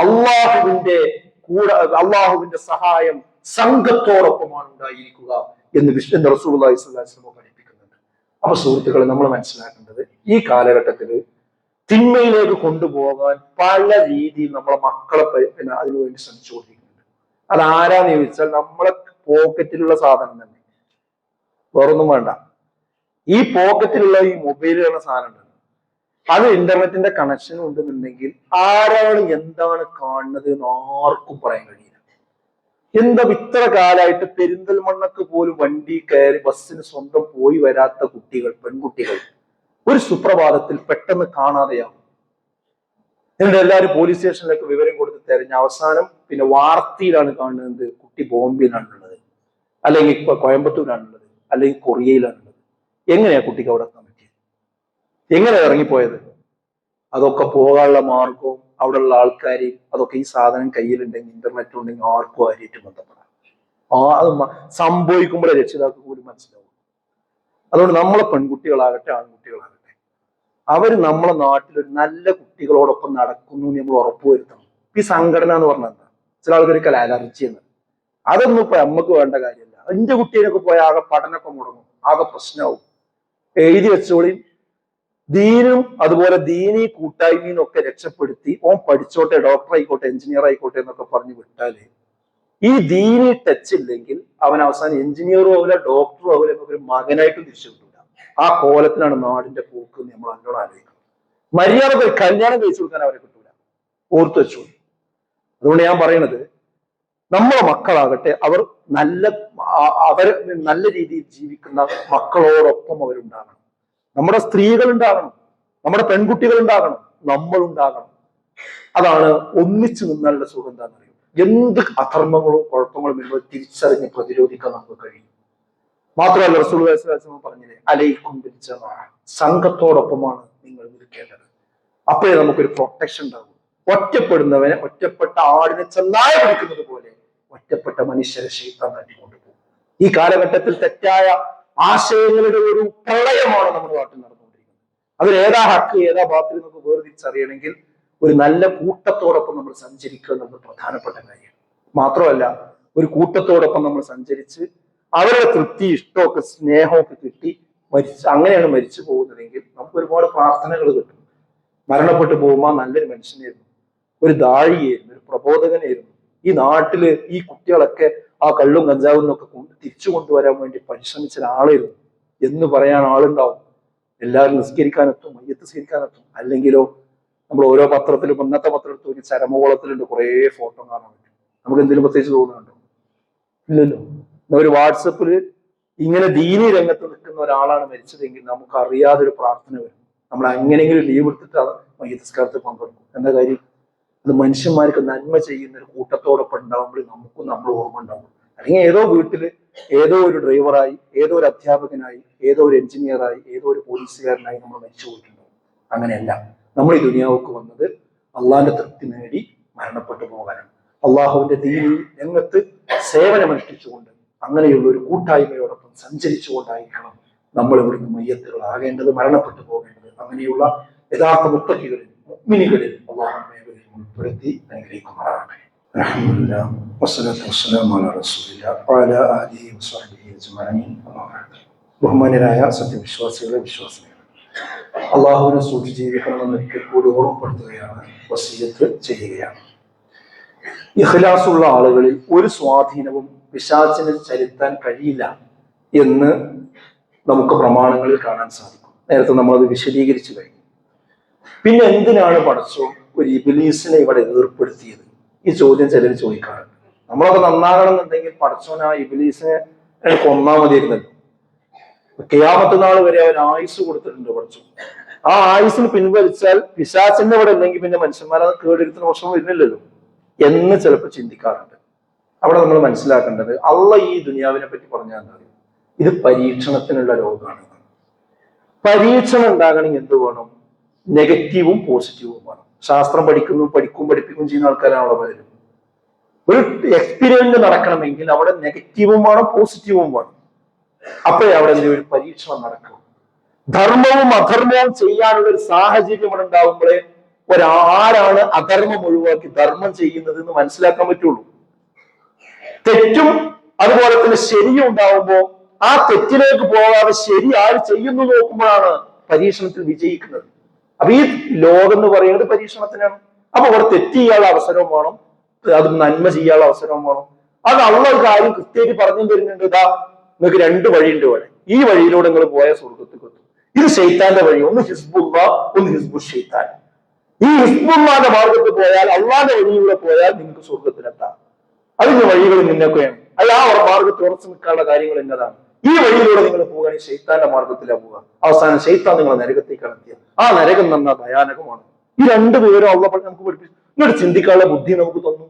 അള്ളാഹുവിന്റെ കൂടെ അള്ളാഹുവിന്റെ സഹായം സംഘത്തോടൊപ്പമാണ് ഉണ്ടായിരിക്കുക എന്ന് വിഷ്ണു അലൈഹി വസല്ലം പഠിപ്പിക്കുന്നുണ്ട്. അപ്പൊ സുഹൃത്തുക്കളെ നമ്മൾ മനസ്സിലാക്കേണ്ടത് ഈ കാലഘട്ടത്തിൽ തിന്മയിലേക്ക് കൊണ്ടുപോകാൻ പല രീതിയിൽ നമ്മളെ മക്കളെ പിന്നെ അതിനുവേണ്ടി ശ്രമിച്ചുകൊണ്ടിരിക്കുന്നുണ്ട്. അത് ആരാന്ന് ചോദിച്ചാൽ നമ്മളെ പോക്കറ്റിലുള്ള സാധനം തന്നെ. വേറൊന്നും വേണ്ട. ഈ പോക്കറ്റിലുള്ള ഈ മൊബൈൽ എന്ന സാധനം അത് ഇന്റർനെറ്റിന്റെ കണക്ഷൻ ഉണ്ടെന്നുണ്ടെങ്കിൽ ആരാണ് എന്താണ് കാണുന്നത് എന്ന് ആർക്കും പറയാൻ കഴിയില്ല. എന്താ ഇത്ര കാലമായിട്ട് പെരിന്തൽമണ്ണക്ക് പോലും വണ്ടി കയറി ബസ്സിന് സ്വന്തം പോയി വരാത്ത കുട്ടികൾ പെൺകുട്ടികൾ ഒരു സുപ്രഭാതത്തിൽ പെട്ടെന്ന് കാണാതെയാവും. എന്നിട്ട് എല്ലാവരും പോലീസ് സ്റ്റേഷനിലേക്ക് വിവരം കൊടുത്ത് തെരഞ്ഞ അവസാനം പിന്നെ വാർത്തയിലാണ് കാണുന്നത് കുട്ടി ബോംബെയിലാണുള്ളത് അല്ലെങ്കിൽ കോയമ്പത്തൂരാണുള്ളത് അല്ലെങ്കിൽ കൊറിയയിലാണുള്ളത്. എങ്ങനെയാ കുട്ടിക്ക് അവിടെ എങ്ങനെ ഇറങ്ങിപ്പോയത്? അതൊക്കെ പോകാനുള്ള മാർഗവും അവിടെയുള്ള ആൾക്കാരെയും അതൊക്കെ ഈ സാധനം കയ്യിലുണ്ടെങ്കിൽ ഇന്റർനെറ്റ് ഉണ്ടെങ്കിൽ ആർക്കും ആയിട്ട് ബന്ധപ്പെടാം. ആ അത് സംഭവിക്കുമ്പോഴേ രക്ഷിതാക്കൾക്ക് കൂടി മനസ്സിലാവും അതുകൊണ്ട് നമ്മളെ പെൺകുട്ടികളാകട്ടെ ആൺകുട്ടികളാകട്ടെ അവർ നമ്മളെ നാട്ടിൽ ഒരു നല്ല കുട്ടികളോടൊപ്പം നടക്കുന്നു എന്ന് നമ്മൾ ഉറപ്പുവരുത്തണം ഈ സംഘടന എന്ന് പറഞ്ഞാൽ എന്താ? ചില ആൾക്കാർക്ക് അലർജി എന്ന്. അതൊന്നും ഇപ്പൊ നമ്മക്ക് വേണ്ട കാര്യമല്ല. എന്റെ കുട്ടീനൊക്കെ പോയ ആകെ പഠനമൊക്കെ മുടങ്ങും ആകെ പ്രശ്നമാവും. എഴുതി വെച്ചോളി ദീനും അതുപോലെ ദീനി കൂട്ടായ്മയും ഒക്കെ രക്ഷപ്പെടുത്തി ഓൻ പഠിച്ചോട്ടെ ഡോക്ടർ ആയിക്കോട്ടെ എഞ്ചിനീയർ ആയിക്കോട്ടെ എന്നൊക്കെ പറഞ്ഞു വിട്ടാൽ ഈ ദീനി ടച്ച് ഇല്ലെങ്കിൽ അവൻ അവസാനം എഞ്ചിനീയറും ആവില്ല ഡോക്ടറും ആവില്ല ഒരു മകനായിട്ടും തിരിച്ചു ആ കോലത്തിലാണ് നാടിന്റെ പോക്ക് നമ്മൾ നല്ലോണം ആലോചിക്കുന്നത് മര്യാദ കല്യാണം കഴിച്ചു കൊടുക്കാൻ അവരെ കിട്ടൂല. ഓർത്തു വെച്ചു. അതുകൊണ്ട് ഞാൻ പറയണത് നമ്മളെ മക്കളാകട്ടെ അവർ നല്ല അവർ നല്ല രീതിയിൽ ജീവിക്കുന്ന മക്കളോടൊപ്പം അവരുണ്ടാകണം. നമ്മുടെ സ്ത്രീകൾ ഉണ്ടാകണം നമ്മുടെ പെൺകുട്ടികൾ ഉണ്ടാകണം നമ്മൾ ഉണ്ടാകണം അതാണ് ഒന്നിച്ചു നിന്നാലുള്ള സുഖം എന്താണെന്ന് അറിയും? എന്ത് അധർമ്മങ്ങളും കുഴപ്പങ്ങളും വരുമ്പോൾ തിരിച്ചറിഞ്ഞ് പ്രതിരോധിക്കാൻ നമുക്ക് കഴിയും. മാത്രമല്ല റസൂൽ പറഞ്ഞില്ലേ അലയിക്കും പിരിച്ച സംഘത്തോടൊപ്പമാണ് നിങ്ങൾ നിൽക്കേണ്ടത്. അപ്പോഴേ നമുക്കൊരു പ്രൊട്ടക്ഷൻ ഉണ്ടാകും ഒറ്റപ്പെടുന്നവനെ ഒറ്റപ്പെട്ട ആടിനെ ചെന്നായ പിടിക്കുന്നത് പോലെ ഒറ്റപ്പെട്ട മനുഷ്യരെ ശൈത്താൻ തട്ടിക്കൊണ്ടുപോകും. ഈ കാലഘട്ടത്തിൽ തെറ്റായ ആശയങ്ങളുടെ ഒരു പ്രളയമാണ് നമ്മുടെ നാട്ടിൽ നടന്നുകൊണ്ടിരിക്കുന്നത്. അതിൽ ഏതാ ഹക്ക് ഏതാ ബാത്തിൽ നമുക്ക് വേർതിരിച്ചറിയണമെങ്കിൽ ഒരു നല്ല കൂട്ടത്തോടൊപ്പം നമ്മൾ സഞ്ചരിക്കുക എന്നുള്ളത് പ്രധാനപ്പെട്ട കാര്യമാണ് മാത്രമല്ല ഒരു കൂട്ടത്തോടൊപ്പം നമ്മൾ സഞ്ചരിച്ച് അവരുടെ തൃപ്തി ഇഷ്ടമൊക്കെ സ്നേഹമൊക്കെ കിട്ടി മരിച്ച് അങ്ങനെയാണ് മരിച്ചു പോകുന്നതെങ്കിൽ നമുക്ക് ഒരുപാട് പ്രാർത്ഥനകൾ കിട്ടും. മരണപ്പെട്ടു പോകുമ്പോൾ നല്ലൊരു മനുഷ്യനായിരുന്നു. ഒരു ദാഴിയായിരുന്നു ഒരു പ്രബോധകനായിരുന്നു. ഈ നാട്ടിൽ ഈ കുട്ടികളൊക്കെ ആ കള്ളും കഞ്ചാവും എന്നൊക്കെ കൊണ്ട് തിരിച്ചു കൊണ്ടുവരാൻ വേണ്ടി പരിശ്രമിച്ച ഒരാളായിരുന്നു. എന്ന് പറയാൻ ആളുണ്ടാവും. എല്ലാവരും നിസ്കരിക്കാനെത്തും മയ്യത്ത് സ്വീകരിക്കാനെത്തും. അല്ലെങ്കിലോ നമ്മൾ ഓരോ പത്രത്തിലും ഇന്നത്തെ പത്രം എടുത്ത് നോക്കി ചരമകോളത്തിലുണ്ട് കുറേ ഫോട്ടോ കാണാൻ പറ്റും നമുക്ക് എന്തെങ്കിലും പ്രത്യേകിച്ച് തോന്നുന്നുണ്ടോ? ഇല്ലല്ലോ. ഒരു വാട്സപ്പിൽ ഇങ്ങനെ ദീനി രംഗത്ത് നിൽക്കുന്ന ഒരാളാണ് മരിച്ചതെങ്കിൽ നമുക്ക് അറിയാതെ ഒരു പ്രാർത്ഥന വരും. നമ്മൾ എങ്ങനെയെങ്കിലും ലീവ് എടുത്തിട്ട് അത് മയ്യത്തിസ്കാരത്തിൽ പങ്കെടുക്കും. എന്താ കാര്യം? അത് മനുഷ്യന്മാർക്ക് നന്മ ചെയ്യുന്ന ഒരു കൂട്ടത്തോടൊപ്പം ഉണ്ടാവുമ്പോൾ നമുക്കും നമ്മൾ ഓർമ്മ ഉണ്ടാവും. അല്ലെങ്കിൽ ഏതോ വീട്ടിൽ ഏതോ ഒരു ഡ്രൈവറായി ഏതോ ഒരു അധ്യാപകനായി ഏതോ ഒരു എഞ്ചിനീയറായി ഏതോ ഒരു പോലീസുകാരനായി നമ്മൾ മരിച്ചു പോയിട്ടുണ്ടാവും. അങ്ങനെയല്ല. നമ്മൾ ഈ ദുനിയാവുക്ക് വന്നത് അള്ളാന്റെ തൃപ്തി നേടി മരണപ്പെട്ടു പോകാനാണ്. അള്ളാഹുവിന്റെ ദീനി രംഗത്ത് സേവനമനുഷ്ഠിച്ചുകൊണ്ട് അങ്ങനെയുള്ള ഒരു കൂട്ടായ്മയോടൊപ്പം സഞ്ചരിച്ചുകൊണ്ടായിരിക്കണം നമ്മൾ ഇവിടുന്ന് മയ്യത്തുകളാകേണ്ടത് മരണപ്പെട്ടു പോകേണ്ടത്. അങ്ങനെയുള്ള യഥാർത്ഥ മുത്തക്കികളിൽ മുഗ്മിനികളിൽ അള്ളാഹു മേഖലയിൽ ഉൾപ്പെടുത്തി അനുഗ്രഹിക്കുമാറാകട്ടെ ബഹുമാനരായ സത്യവിശ്വാസികളെ വിശ്വാസികളെ. അള്ളാഹുവിനെ സൂക്ഷിച്ച് ജീവിക്കണമെന്ന് ഒരിക്കൽ കൂടി ഓർമ്മപ്പെടുത്തുകയാണ് വസീയത്ത് ചെയ്യുകയാണ്. ഇഖ്ലാസുള്ള ആളുകളിൽ ഒരു സ്വാധീനവും പിശാചിനെ ചെലുത്താൻ കഴിയില്ല എന്ന് നമുക്ക് പ്രമാണങ്ങളിൽ കാണാൻ സാധിക്കും. നേരത്തെ നമ്മളത് വിശദീകരിച്ചു കഴിഞ്ഞു. പിന്നെ എന്തിനാണ് പടച്ചോ ഒരു ഇബിലീസിനെ ഇവിടെ ഏർപ്പെടുത്തിയത് ഈ ചോദ്യം ചിലർ ചോദിക്കാറുണ്ട്. നമ്മളൊക്കെ നന്നാകണം എന്നുണ്ടെങ്കിൽ പടച്ചോൻ ആ ഇബിലീസിനെ കൊന്നാൽ കൊന്നാ മതിയായിരുന്നല്ലോ. കിയാമത്ത് നാൾ വരെ അവർ ആയുസ് കൊടുത്തിട്ടുണ്ട് പഠിച്ചു. ആ ആയുസിന് പിൻവലിച്ചാൽ പിശാചിന്റെ അവിടെ ഇല്ലെങ്കിൽ പിന്നെ മനുഷ്യന്മാരെ കേടെടുത്തിന് പ്രശ്നം വരുന്നില്ലല്ലോ എന്ന് ചിലപ്പോൾ ചിന്തിക്കാറുണ്ട്. അവിടെ നമ്മൾ മനസ്സിലാക്കേണ്ടത് അള്ള ഈ ദുനിയാവിനെ പറ്റി പറഞ്ഞാൽ എന്താ ഇത് പരീക്ഷണത്തിനുള്ള ലോകമാണ് പരീക്ഷണം ഉണ്ടാകണമെങ്കിൽ എന്ത് വേണം? നെഗറ്റീവും പോസിറ്റീവും വേണം. ശാസ്ത്രം പഠിക്കുന്നു പഠിക്കും പഠിപ്പിക്കും ചെയ്യുന്ന ആൾക്കാരാണല്ലോ പലരും. ഒരു എക്സ്പീരിയൻസ് നടക്കണമെങ്കിൽ അവിടെ നെഗറ്റീവും വേണം പോസിറ്റീവും വേണം. അപ്പോഴേ അവിടെ എന്തെങ്കിലും ഒരു പരീക്ഷണം നടക്കും. ധർമ്മവും അധർമ്മവും ചെയ്യാനുള്ള ഒരു സാഹചര്യം ഇവിടെ ഉണ്ടാവുമ്പോഴേ ഒരാരാണ് അധർമ്മം ഒഴിവാക്കി ധർമ്മം ചെയ്യുന്നത് എന്ന് മനസ്സിലാക്കാൻ പറ്റുള്ളൂ. തെറ്റും അതുപോലെ തന്നെ ശരിയും ഉണ്ടാവുമ്പോൾ ആ തെറ്റിലേക്ക് പോകാതെ ശരി ആര് ചെയ്യുന്നു നോക്കുമ്പോഴാണ് പരീക്ഷണത്തിൽ വിജയിക്കുന്നത്. അപ്പൊ ഈ ലോകം എന്ന് പറയുന്നത് പരീക്ഷണത്തിനാണ്. അപ്പൊ അവിടെ തെറ്റ് ചെയ്യാനുള്ള അവസരവും വേണം. അത് നന്മ ചെയ്യാനുള്ള അവസരവും വേണം. അത് അള്ള ഒരു കാര്യം കൃത്യമായിട്ട് പറഞ്ഞു തരുന്നുണ്ട്. ഇതാ നിങ്ങൾക്ക് രണ്ട് വഴിയുണ്ട് ഇവിടെ. ഈ വഴിയിലൂടെ നിങ്ങൾ പോയ സുഹൃത്തുക്കൾ ഇത് ഷെയ്ത്താന്റെ വഴി. ഒന്ന് ഹിസ്ബുള്ള ഒന്ന് ഹിസ്ബു ഷെയ്ത്താൻ ഈ ഹിസ്ബുള്ളാന്റെ മാർഗത്തിൽ പോയാൽ അള്ളാന്റെ വഴിയിലൂടെ പോയാൽ നിങ്ങൾക്ക് സ്വർഗത്തിലെത്താം അതിന്റെ വഴികൾ നിന്നൊക്കെയാണ്. അല്ല ആ മാർഗത്തിൽ ഉറച്ചു നിൽക്കാനുള്ള കാര്യങ്ങൾ എന്നതാണ്. ഈ വഴിയിലൂടെ നിങ്ങൾ പോകുകയാണെങ്കിൽ ശൈത്താന്റെ മാർഗത്തിലാണ് പോവുക. അവസാനം ശൈത്താൻ നിങ്ങളെ നരകത്തേക്ക് കടത്തിയ. ആ നരകം നന്ന ഭയാനകമാണ്. ഈ രണ്ടു പേരും അള്ള നമുക്ക് പഠിപ്പിച്ചു ഇങ്ങോട്ട് ചിന്തിക്കാനുള്ള ബുദ്ധി നമുക്ക് തന്നു.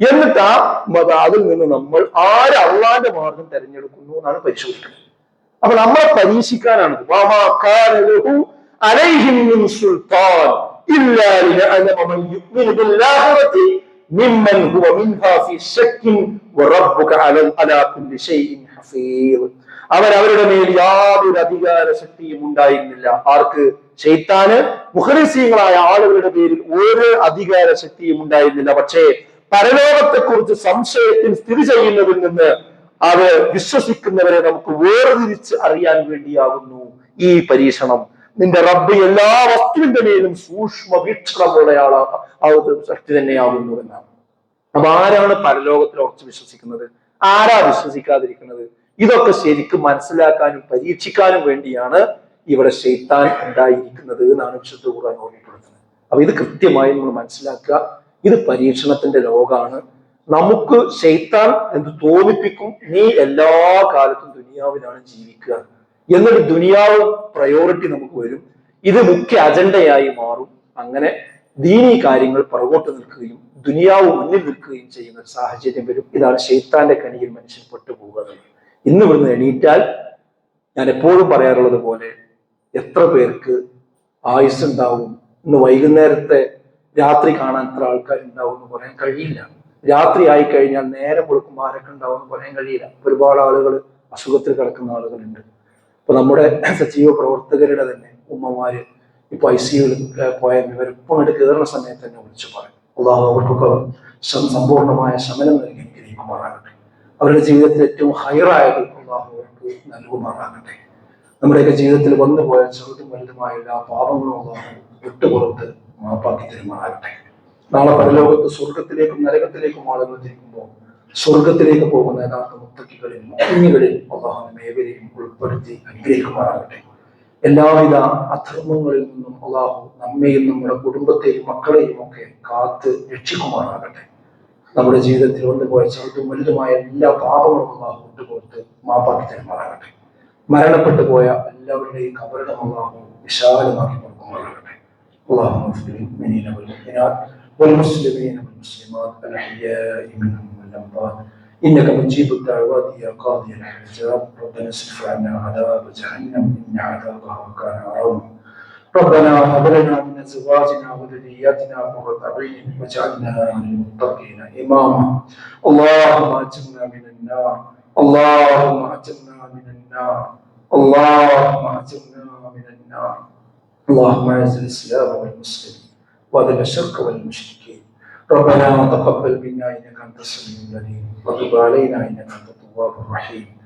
എന്നിട്ട് ആ അതിൽ നിന്ന് നമ്മൾ ആര് അള്ളാന്റെ മാർഗം തെരഞ്ഞെടുക്കുന്നു എന്നാണ് പരിശോധിക്കുന്നത്. അപ്പൊ നമ്മളെ പരീക്ഷിക്കാനാണ് സുൽത്താൻ അവരുടെ മേൽ യാതൊരു അധികാര ശക്തിയും ഉണ്ടായിരുന്നില്ല. ആർക്ക്? ഷെയ്ത്താന് മുഖലിസീങ്ങളായ ആളുകളുടെ പേരിൽ ഒരു അധികാര ശക്തിയും ഉണ്ടായിരുന്നില്ല. പക്ഷേ പരലോകത്തെക്കുറിച്ച് സംശയത്തിൽ സ്ഥിതി ചെയ്യുന്നതിൽ നിന്ന് അത് വിശ്വസിക്കുന്നവരെ നമുക്ക് വേർതിരിച്ച് അറിയാൻ വേണ്ടിയാകുന്നു ഈ പരീക്ഷണം. നിന്റെ റബ്ബ് എല്ലാ വസ്തുവിന്റെ മേലും സൂക്ഷ്മ വീക്ഷണമുള്ള ആളാകും ഒരു ശക്തി തന്നെയാകുന്നു എന്നാണ്. അപ്പൊ ആരാണ് പരലോകത്തിൽ ഉറച്ചു വിശ്വസിക്കുന്നത്? ആരാ വിശ്വസിക്കാതിരിക്കുന്നത്? ഇതൊക്കെ ശരിക്കും മനസ്സിലാക്കാനും പരീക്ഷിക്കാനും വേണ്ടിയാണ് ഇവിടെ ശൈത്താൻ ഉണ്ടായിരിക്കുന്നത് എന്നാണ് വിശുദ്ധ ഖുർആൻ ഓർമ്മപ്പെടുത്തുന്നത്. അപ്പൊ ഇത് കൃത്യമായി നമ്മൾ മനസ്സിലാക്കുക. ഇത് പരീക്ഷണത്തിന്റെ ലോകമാണ്. നമുക്ക് ശൈത്താൻ എന്ത് തോന്നിപ്പിക്കും. നീ എല്ലാ കാലത്തും ദുനിയാവിലാണ് ജീവിക്കുക. എന്നൊരു ദുനിയാവ് പ്രയോറിറ്റി നമുക്ക് വരും. ഇത് മുഖ്യ അജണ്ടയായി മാറും. അങ്ങനെ ദീനീ കാര്യങ്ങൾ പുറകോട്ട് നിൽക്കുകയും ദുനിയാവ് മുന്നിൽ നിൽക്കുകയും ചെയ്യുന്ന സാഹചര്യം വരും. ഇതാണ് ഷെയ്ത്താന്റെ കണിയിൽ മനുഷ്യൻ പെട്ടുപോകുന്നത്. ഇന്ന് ഇവിടുന്ന് എണീറ്റാൽ ഞാൻ എപ്പോഴും പറയാറുള്ളത് പോലെ എത്ര പേർക്ക് ആയുസ് ഉണ്ടാവും ഇന്ന് വൈകുന്നേരത്തെ രാത്രി കാണാൻ എത്ര ആൾക്കാരുണ്ടാവും എന്ന് പറയാൻ കഴിയില്ല. രാത്രി ആയി കഴിഞ്ഞാൽ നേരെ കൊടുക്കുമ്പോൾ ആരൊക്കെ ഉണ്ടാവും എന്ന് പറയാൻ കഴിയില്ല. ഒരുപാട് ആളുകൾ അസുഖത്തിൽ കിടക്കുന്ന ആളുകളുണ്ട്. ഇപ്പൊ നമ്മുടെ സജീവ പ്രവർത്തകരുടെ തന്നെ ഉമ്മമാര് ഇപ്പൊ ഐ സിയുവിൽ പോയ ഇവരിപ്പം അങ്ങോട്ട് കയറുന്ന സമയത്ത് തന്നെ വിളിച്ചു പറയും. അള്ളാഹു അവർക്കൊക്കെ സമ്പൂർണമായ ശമനം നൽകി അനുഗ്രഹിക്കുമാറാകട്ടെ അവരുടെ ജീവിതത്തിൽ ഏറ്റവും ഹയറായത് അള്ളാഹു നൽകുമാറാകട്ടെ. നമ്മുടെയൊക്കെ ജീവിതത്തിൽ വന്നു പോയ ചെറുതും വലുതുമായ എല്ലാ പാപങ്ങളും വിട്ടുപുറത്ത് മാപ്പാക്കി തരുമാറാകട്ടെ. നാളെ പരലോകത്ത് സ്വർഗത്തിലേക്കും നരകത്തിലേക്കും ആളുകൾ തിരിക്കുമ്പോൾ സ്വർഗത്തിലേക്ക് പോകുന്ന യഥാർത്ഥ മുത്തക്കികളിൽ മുങ്ങികളിൽ അള്ളാഹു മേവരെയും ഉൾപ്പെടുത്തി അനുഗ്രഹിക്കുമാറാകട്ടെ. എല്ലാവിധ അധർമ്മങ്ങളിൽ നിന്നും അള്ളാഹു നമ്മെയും നമ്മുടെ കുടുംബത്തെയും മക്കളെയും ഒക്കെ കാത്ത് രക്ഷിക്കുമാറാകട്ടെ. നമ്മുടെ ജീവിതത്തിൽ വന്നുപോയ ചെറുതും വലുതുമായ എല്ലാ പാപങ്ങളും അള്ളാഹു വിട്ടുകൊടുത്ത് മാപ്പാക്കി തരുമാറാകട്ടെ മരണപ്പെട്ടു പോയ എല്ലാവരുടെയും കബറിടം അള്ളാഹു വിശാലമാക്കി കൊടുക്കുമാറാകട്ടെ അള്ളാഹു المؤمنين والمؤمنات والمسلمين والمسلمات الأحياء منهم والأموات إنك مجيب الدعوات يا قاضي الحاجات ربنا اصرف عنا عذاب جهنم إن عذابها كان غراما ربنا هب لنا من أزواجنا وذرياتنا قرة أعين واجعلنا للمتقين إماما. اللهم أجرنا من النار. اللهم أجرنا من النار. اللهم أجرنا من النار. اللهم أعز الإسلام والمسلمين وأذل الشرك والمشركين. ربنا تقبل منا إنك أنت السميع العليم. وتب علينا إنك أنت التواب الرحيم.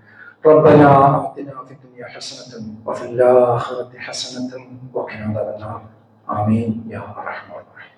ربنا آتنا في الدنيا حسنة وفي الآخرة حسنة وقنا عذاب النار. آمين. يا أرحم الراحمين.